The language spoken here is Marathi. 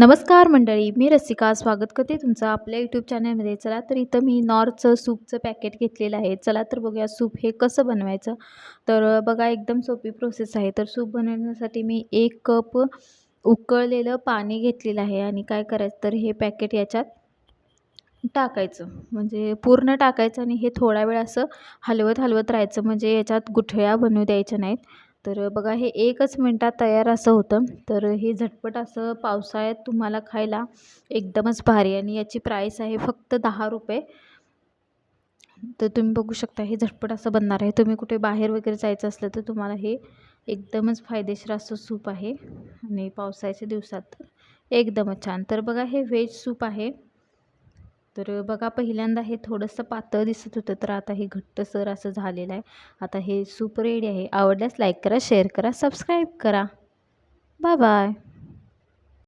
नमस्कार मंडळी मी रसिका. स्वागत करते तुमचं आपल्या यूट्यूब चॅनलमध्ये चला तर इथं मी नॉरचं सूपचं पॅकेट घेतलेलं आहे. चला तर बघूया सूप हे कसं बनवायचं. तर बघा एकदम सोपी प्रोसेस आहे. तर सूप बनवण्यासाठी मी एक कप उकळलेलं पाणी घेतलेलं आहे आणि काय करायचं तर हे पॅकेट याच्यात टाकायचं. म्हणजे पूर्ण टाकायचं आणि हे थोडा वेळ असं हलवत हलवत राहायचं. म्हणजे याच्यात गुठळ्या बनवू द्यायच्या नाहीत. तर बघा हे एकच मिनटात तयार असं होतं. तर हे झटपट असं पावसाळ्यात तुम्हाला खायला एकदमच भारी आणि याची प्राईस आहे फक्त दहा रुपये. तर तुम्ही बघू शकता हे झटपट असं बनणार आहे. तुम्ही कुठे बाहेर वगैरे जायचं असलं तर तुम्हाला हे एकदमच फायदेशीर असं सूप आहे. आणि पावसाळ्याच्या दिवसात एकदमच छान. तर बघा हे व्हेज सूप आहे. तर बघा पहिल्यांदा हे थोडंसं पातळ दिसत होतं तर आता हे घट्टसर असं झालेलं आहे. आता हे सूप रेडी आहे. आवडल्यास लाईक करा शेअर करा सबस्क्राईब करा. Bye bye.